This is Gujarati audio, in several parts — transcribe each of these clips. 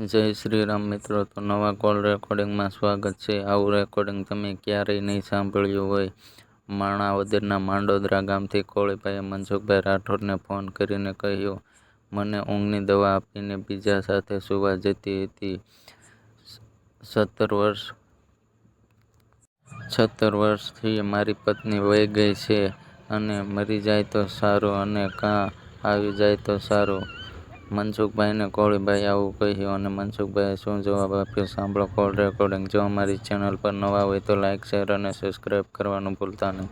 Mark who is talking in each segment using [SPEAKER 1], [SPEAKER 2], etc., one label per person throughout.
[SPEAKER 1] જય શ્રી રામ મિત્રો, તો નવા કોલ રેકોર્ડિંગમાં સ્વાગત છે. આવું રેકોર્ડિંગ તમે ક્યારેય નહીં સાંભળ્યું હોય. માણાવદરના માંડોદરા ગામથી કોળીભાઈએ મનસુખભાઈ રાઠોડને ફોન કરીને કહ્યું, મને ઊંઘની દવા આપીને બીજા સાથે સુવા જતી હતી. સત્તર વર્ષ, સત્તર વર્ષથી મારી પત્ની વહી ગઈ છે અને મરી જાય તો સારું અને કાં આવી જાય તો સારું. મનસુખભાઈને કોળીભાઈ આવું કહ્યું અને મનસુખભાઈએ શું જવાબ આપ્યો? સાંભળો કોલ રેકોર્ડિંગ જો અમારી ચેનલ પર નવા હોય તો લાઇક શેર અને સબસ્ક્રાઈબ કરવાનું ભૂલતા નહીં.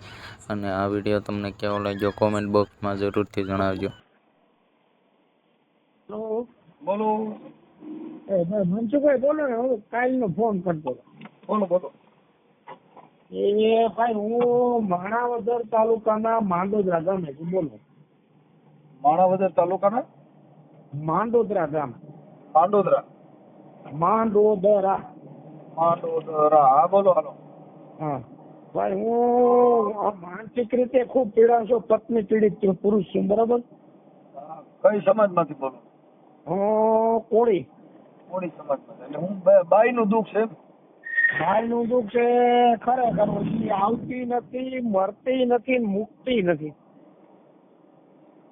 [SPEAKER 1] અને આ વીડિયો તમને કેવો લાગ્યો? કોમેન્ટ બોક્સમાં જરૂરથી જણાવજો.
[SPEAKER 2] હેલો
[SPEAKER 3] બોલો?
[SPEAKER 2] એ ભાઈ મનસુખભાઈ બોલો ને હું કાલનો ફોન કરતો.
[SPEAKER 3] બોલો બોલો.
[SPEAKER 2] એ ભાઈ હું માણાવદર તાલુકાના માંડોદરા ગામે છું. બોલો.
[SPEAKER 3] માણાવદર તાલુકાના?
[SPEAKER 2] માંડોદરા ગામ માંડોદરા
[SPEAKER 3] માંડોદરા માંડોદરા બોલો હાલો
[SPEAKER 2] હા ભાઈ હું માનસિક રીતે ખૂબ પીડા છું પત્ની પીડિત છું પુરુષ છું બરાબર
[SPEAKER 3] કઈ સમાજમાંથી બોલો
[SPEAKER 2] હું કોળી
[SPEAKER 3] કોળી સમાજમાંથી એટલે હું બાઈ નું દુઃખ છે
[SPEAKER 2] ભાઈનું દુઃખ છે ખરેખર આવતી નથી મરતી નથી મુકતી નથી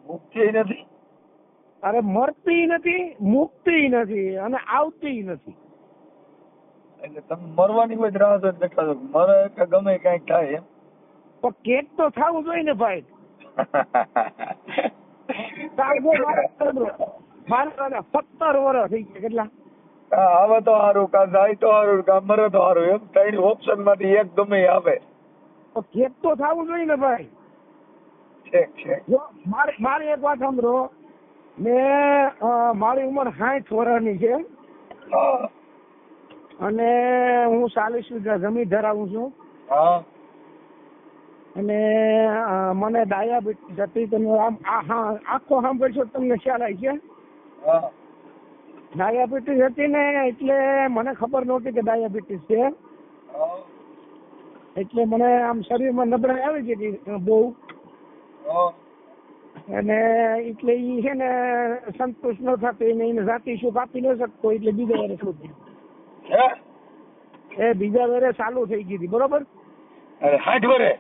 [SPEAKER 3] મુક્તિ નથી
[SPEAKER 2] અરે મરતી નથી મુકતી નથી અને આવતી નથી.
[SPEAKER 3] એટલે તમે મરવાની કોઈ રાહ જોઈને બેઠા છો. મરે કે ગમે કંઈક થાય એમ.
[SPEAKER 2] પણ કેક તો થવું જોઈએ ને ભાઈ. સત્તર વર્ષ થઈ ગયા કેટલા?
[SPEAKER 3] આવે તો સારું કા જાય તો સારું કા મરે તો સારું એમ ત્રણ ઓપ્શનમાંથી એક ગમે આવે.
[SPEAKER 2] તો કેક તો થવું જોઈએ ને ભાઈ. મારે મારે એક વાત સાંભળો. મેં મારી ઉંમર સાઠ વર્ષની છે. અને હું ચાલીસ વીઘા જમીન ધરાવું છું. અને મને ડાયાબિટીસ હતી તમે આમ હા આખો સાંભળશો તમને ખ્યાલ આવી છે ડાયાબિટીસ હતી ને એટલે મને ખબર નહોતી કે ડાયાબિટીસ છે. એટલે મને આમ શરીરમાં નબળાઈ આવી ગઈ બહુ. અને એટલે ઈ છે ને સંતોષ ન થતો એને એને જાતિ સુખ આપી ન શકતો એટલે બીજા વારે શું એ બીજા વારે ચાલુ થઈ ગઈ હતી બરોબર?
[SPEAKER 3] અરે સાઠ વરે?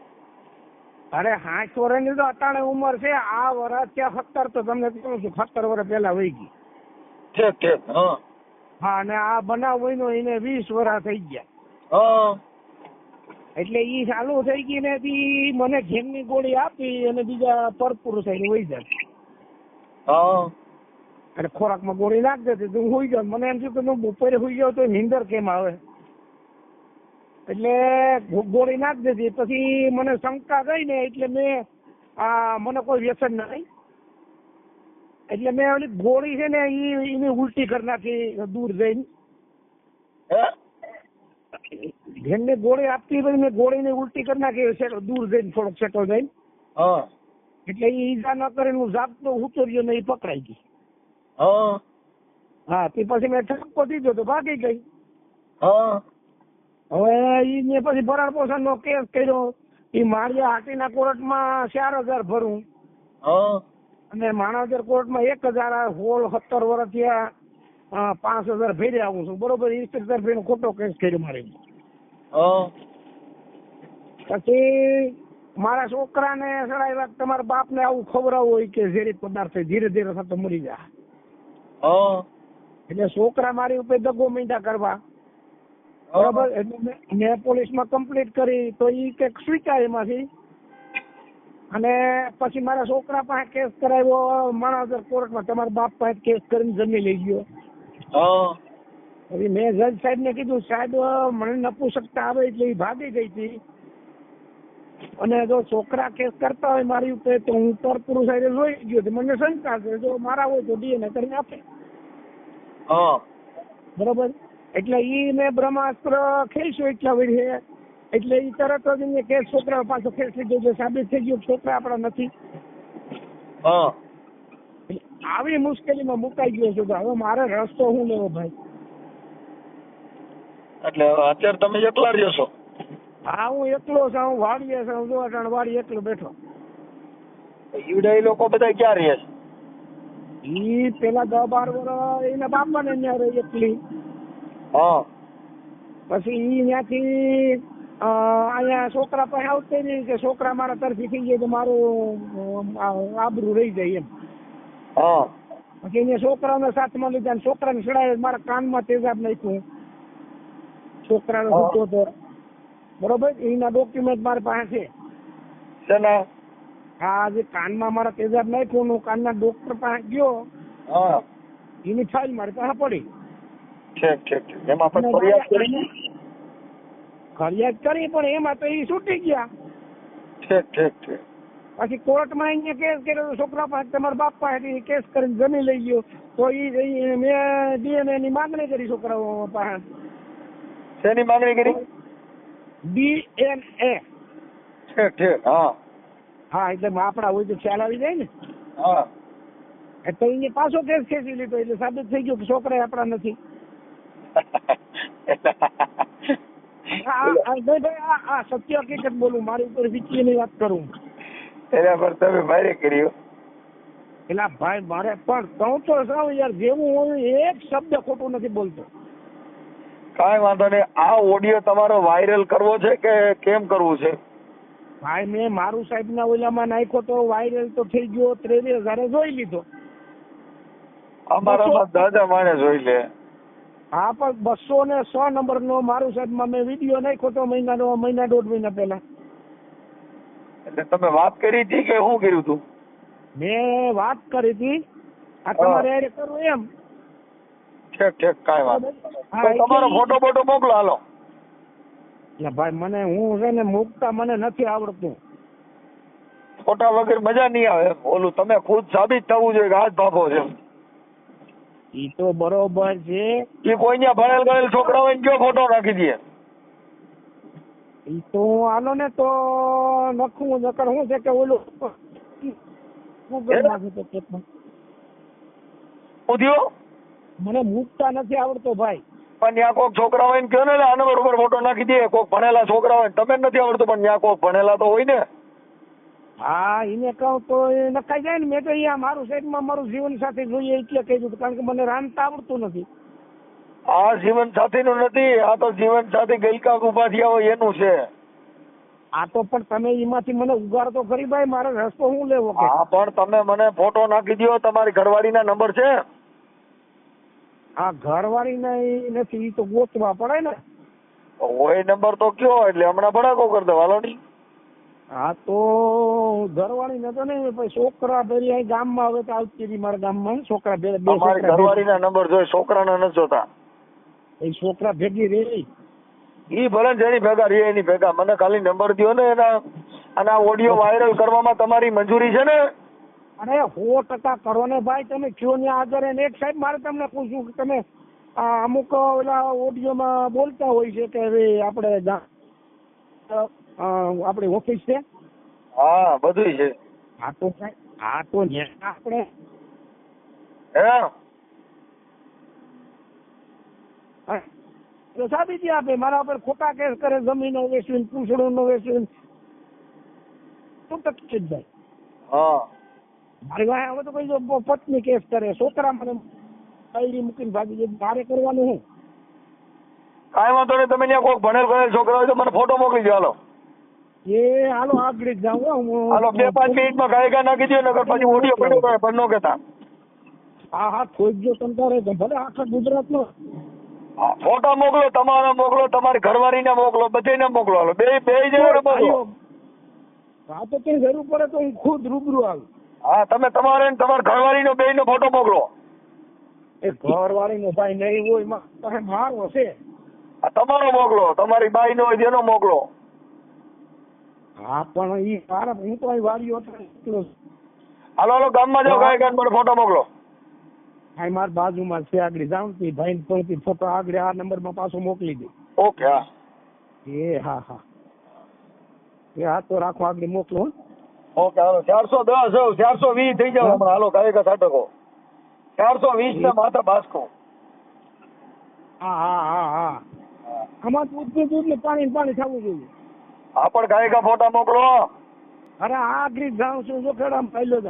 [SPEAKER 2] અરે સાઠ વર્ષની તો અટાણે ઉંમર છે આ વર્ષ ત્યાં સત્તર તો તમને કહું છું સત્તર વર્ષ પહેલા વહી ગઈ.
[SPEAKER 3] ઠીક ઠીક હા.
[SPEAKER 2] અને આ બનાવ નો એને વીસ વર્ષ થઈ ગયા.
[SPEAKER 3] હા.
[SPEAKER 2] એટલે ઈ ચાલુ થઈ ગઈ ને થી મને ઘેરની ગોળી આપી અને બીજા પરપુરુષ થઈને વહી જાય. અને ખોરાકમાં ગોળી નાખ દેતી તો હું હુઈ જાઉં મને એમ થયું કે હું બપોરે હોઈ જાઉં તો નિંદર કેમ આવે? એટલે ગોળી નાખ દેતી. પછી મને શંકા ગઈ ને એટલે મેં આ મને કોઈ વ્યસન નહીં એટલે મેં ઓલી ગોળી છે ને એ એની ઉલટી કરી નાખી દૂર જઈને. ઘેરની ગોળી આપતી પછી મેં ગોળીની ઉલટી કરી નાખી દૂર જઈને થોડોક સેટો જઈને
[SPEAKER 3] હા.
[SPEAKER 2] એટલે એ ઈજા ન કરે હું જાપતો ઉતર્યો ને એ પકડાઈ ગઈ.
[SPEAKER 3] હા.
[SPEAKER 2] હા તે પછી મેં ઠપકો દીધો તો ભાગી ગઈ.
[SPEAKER 3] હા.
[SPEAKER 2] હવે ઈ મેં પછી ભરણ પોષણ નો કેસ કર્યો. ઈ માળિયા હાટીના કોર્ટમાં ચાર હજાર ભરું.
[SPEAKER 3] હા.
[SPEAKER 2] અને માણાવદર કોર્ટમાં એક હજાર આ સોળ સત્તર વર્ષ થયા. અ, પાંચ હજાર ફેરી આવું છું. બરોબર ઇન્સ્પેક્ટર ભાઈ ખોટો કેસ કર્યો મારે. પછી મારા છોકરાને સડાવ્યા તમારા બાપને આવું ખવડાવવું હોય કે ઝેરી પદાર્થ ધીરે ધીરે થતો મરી જાય એટલે છોકરા મારી ઉપર દગો મીંડા કરવા. બરોબર એટલે મેં- પોલીસમાં કમ્પ્લીટ કરી તો ઈ કે સ્વીકાર એમાંથી. અને પછી મારા છોકરા પાસે કેસ કરાવ્યો માણાવદર કોર્ટમાં તમારા બાપ પાસે કેસ કરીને જમી લઈ ગયો.
[SPEAKER 3] હા
[SPEAKER 2] પછી મેં જજ સાહેબ ને કીધું સાહેબ મને નપુસકતા આવે એટલે એ ભાગી ગઈ હતી અને જો છોકરા કેસ કરતા હોય મારી ઉપર તો હું પર પુરુષ હારે લોહી ગયો તો મને શંકા છે. જો મારા હોય તો ડીએનએ કરીને આપે. બરોબર? એટલે ઈ મેં બ્રહ્માસ્ત્ર ખેલશું એટલા વર્ષે એટલે ઈ તરત જ મેં કેસ છોકરા પાછો ખેંચી એટલે સાબિત થઈ ગયું છોકરા આપણા નથી.
[SPEAKER 3] હા.
[SPEAKER 2] આવી મુશ્કેલીમાં મુકાઈ ગયો છું હવે મારે રસ્તો શું લેવો ભાઈ?
[SPEAKER 3] એટલે અત્યારે તમે એકલા રહ્યો છો?
[SPEAKER 2] હા હું એકલો છું હું વાડીએ છું જો અટાણે વાડી એકલો બેઠો.
[SPEAKER 3] ઈવડે એ લોકો બધા ક્યાં રહે છે?
[SPEAKER 2] ઈ પેલા દસ બાર વર્ષ એના બાપાને ત્યાં રહી એકલી.
[SPEAKER 3] હા.
[SPEAKER 2] પછી ઈ ત્યાંથી અહીંયા છોકરા પાસે આવતી નહીં કે છોકરા મારા તરફી થઈ જાય તો મારું આબરું રહી જાય એમ.
[SPEAKER 3] હા.
[SPEAKER 2] પછી અહીંયા છોકરાઓને સાથમાં લીધા છોકરાને ચડાવે મારા કાનમાં તેજાબ નાખ્યું. છોકરાનો. સૂતો તો. બરોબર? એના ડોક્યુમેન્ટ મારી પાસે છે. હા જે કાનમાં મારા તેજાબ નાખ્યું હું કાનના ડોક્ટર પાસે ગયો.
[SPEAKER 3] હા.
[SPEAKER 2] એની ફાઇલ મારી પાસે પડી.
[SPEAKER 3] ઠીક ઠીક ઠીક. એમાં પણ ફરિયાદ કરી?
[SPEAKER 2] ફરિયાદ કરી પણ એમાં તો એ છૂટી ગયા.
[SPEAKER 3] ઠીક ઠીક ઠીક.
[SPEAKER 2] પછી કોર્ટમાં અહીંયા કેસ કર્યો છોકરા પાસે તમારા બાપ પાસે કેસ કરીને જમી લઈ ગયો. તો એ મેં ડીએનએ ની માંગણી કરી છોકરાઓ પાસે.
[SPEAKER 3] શેની માંગણી કરી?
[SPEAKER 2] ડીએનએ.
[SPEAKER 3] ઠીક ઠીક હા.
[SPEAKER 2] હા એટલે આપણા હોય તો ખ્યાલ આવી જાય ને.
[SPEAKER 3] હા.
[SPEAKER 2] એટલે એને પાછો કેસ ખેંચી લીધો એટલે સાબિત થઈ ગયું કે છોકરા આપણા નથી. આ સત્ય હકીકત બોલું મારી ઉપર વીચીની વાત કરું.
[SPEAKER 3] એના પર તમે મારે કર્યું.
[SPEAKER 2] એટલે ભાઈ મારે પણ કહું તો સાવ યાર જેવું હોય એક શબ્દ ખોટું નથી બોલતો.
[SPEAKER 3] કાંઈ વાંધો નહીં. આ ઓડિયો તમારો વાયરલ કરવો છે કે કેમ કરવું છે?
[SPEAKER 2] ભાઈ મેં મારું સાહેબ ના ઓલામાં નાખ્યો તો વાયરલ તો થઈ ગયો ત્રેવીસ હજારે જોઈ લીધો.
[SPEAKER 3] અમારામાં દાદા માણે જોઈ લે.
[SPEAKER 2] હા પણ બસો ને સો નંબર નો મારું સાહેબમાં મેં વીડિયો નાખ્યો તો મહિનાનો મહિના દોઢ મહિના પહેલા.
[SPEAKER 3] એટલે તમે વાત કરી હતી કે શું કર્યું તું?
[SPEAKER 2] મેં વાત કરી હતી. આ તમારે હારે કરું એમ.
[SPEAKER 3] ઠીક ઠીક કાંઈ વાત
[SPEAKER 2] હા,
[SPEAKER 3] તો તમારો ફોટો બોટો મોકલો હાલો.
[SPEAKER 2] એટલે ભાઈ મને હું છે ને મૂકતા મને નથી આવડતું.
[SPEAKER 3] ફોટા વગર મજા નહીં આવે ઓલું તમે ખુદ સાબિત થવું જોઈએ કે આ જ છે
[SPEAKER 2] ઈ તો બરોબર છે.
[SPEAKER 3] એ કોઈ ત્યાં ભણેલ ગણેલ છોકરા હોય ને કયો ફોટો રાખી દે
[SPEAKER 2] ઈ તો હું આલો ને તો નખું નકર શું છે કે ઓલું? મને મૂકતા નથી આવડતો ભાઈ.
[SPEAKER 3] પણ ત્યાં કોક છોકરા હોય ને કયો ને એટલે આના બરોબર ફોટો નાખી દે. કોક ભણેલા છોકરા હોય તમે નથી આવડતું પણ ત્યાં કોક ભણેલા તો હોય ને.
[SPEAKER 2] હા એને કહું તો એ નખાઈ જાય ને મેં તો અહીંયા મારું સાઈડમાં મારું જીવન સાથે જોઈએ એટલે કહી દીધું કારણ કે મને રાંધતા આવડતું નથી.
[SPEAKER 3] આ જીવન સાથીનું નથી આ તો જીવન સાથી ઊભા થયા હોય એનું છે.
[SPEAKER 2] આ તો પણ તમે એમાંથી મને ઉગાડતો ખરી ભાઈ મારે રસ્તો હું લેવો કે?
[SPEAKER 3] હા પણ તમે મને ફોટો નાખી દો તમારી ઘરવાળીના નંબર છે.
[SPEAKER 2] હા ઘરવાળી ને ઈ નથી તો ગોતવા પડે ને.
[SPEAKER 3] હોય નંબર તો કયો એટલે હમણાં ભડાકો કરી દો હાલો ની
[SPEAKER 2] હા તો ઘરવાળી ને તો નહીં પછી છોકરા ભેરી ગામમાં હવે તો આવતી મારા ગામમાં છોકરા ભેરી.
[SPEAKER 3] ઘરવાળીના નંબર જોઈ છોકરાના નથી જોતા.
[SPEAKER 2] એ છોકરા ભેગી રે
[SPEAKER 3] ઈ ભલે ને જેની ભેગા રે એની ભેગા. મને ખાલી નંબર દ્યો ને એના અને આ ઓડિયો વાયરલ કરવામાં તમારી મંજૂરી છે ને?
[SPEAKER 2] અરે સો ટકા કરો ને ભાઈ તમે કયો ને આગળ એને? એક સાહેબ મારે તમને પૂછ્યું કે તમે અમુક ઓલા ઓડિયોમાં બોલતા હોય છે કે હવે આપણે આપણી ઓફિસ છે?
[SPEAKER 3] હા બધું છે.
[SPEAKER 2] આ તો આ તો આપણે
[SPEAKER 3] હે
[SPEAKER 2] હા, તો સાબિતી આપે મારા ઉપર ખોટા કેસ કરે જમીનો વેચવી પૂછડું નો વેચવીને. શું તકલીફ જાય
[SPEAKER 3] હા.
[SPEAKER 2] મારી વાંહે હવે તો કઈ પત્ની કેસ કરે છોકરા મને આઈડી મૂકીને ભાગી જાય મારે કરવાનું હું?
[SPEAKER 3] કાંઈ વાંધો નહીં તમે ત્યાં કોક ભણેલ ભણેલ છોકરા હોય તો મને ફોટો મોકલી દો હાલો.
[SPEAKER 2] એ હાલો આગળ જ જાઉં હું
[SPEAKER 3] હાલો બે પાંચ મિનિટમાં ગાયકા નાખી દો નકર પછી ઓડિયો પડ્યો પણ નો કહેતા.
[SPEAKER 2] હા હા થોઈક જો તંતારે તો ભલે આખા ગુજરાત નો
[SPEAKER 3] ફોટા મોકલો તમારો મોકલો તમારી ઘરવાળીને મોકલો બધાને મોકલો. હાલો બે બે જણાને મોકલો.
[SPEAKER 2] હા તો કઈ જરૂર પડે તો હું ખુદ રૂબરૂ આવું.
[SPEAKER 3] હા તમે તમારે ને તમારા ઘરવાળીનો બેયનો ફોટો મોકલો.
[SPEAKER 2] એ ઘરવાળીનો નો ભાઈ નહીં હોયમાં પાસે મારો છે
[SPEAKER 3] આ તમારો મોકલો તમારી બાઈનો હોય જેનો મોકલો.
[SPEAKER 2] હા પણ એ મારા હું તો અહીં જ.
[SPEAKER 3] હાલો હાલો ગામમાં જાઓ ગાયકા મને ફોટો મોકલો.
[SPEAKER 2] અહીં મારા બાજુમાં છે આગળ. ને ભાઈ પણ ફોટો આગળ આ નંબરમાં પાછો મોકલી દે
[SPEAKER 3] ઓકે હા.
[SPEAKER 2] એ હા હા. એ હા તો રાખો આગળ મોકલો
[SPEAKER 3] ઓકે હાલો. ચારસો દસ હવ. ચારસો વીસ થઈ જાવ. હમણાં હાલો ગાયકા સાટકો. ચારસો વીસ ને માથા બાસકો.
[SPEAKER 2] હા હા હા હા. આમાં દૂધ ને દૂધ ને પાણી ને પાણી થવું જોઈએ.
[SPEAKER 3] આ પણ ગાયકા ફોટા મોકલો.
[SPEAKER 2] અરે આ આગળ જાઉં છું. જો ખેડામાં પહેલો જાઉં.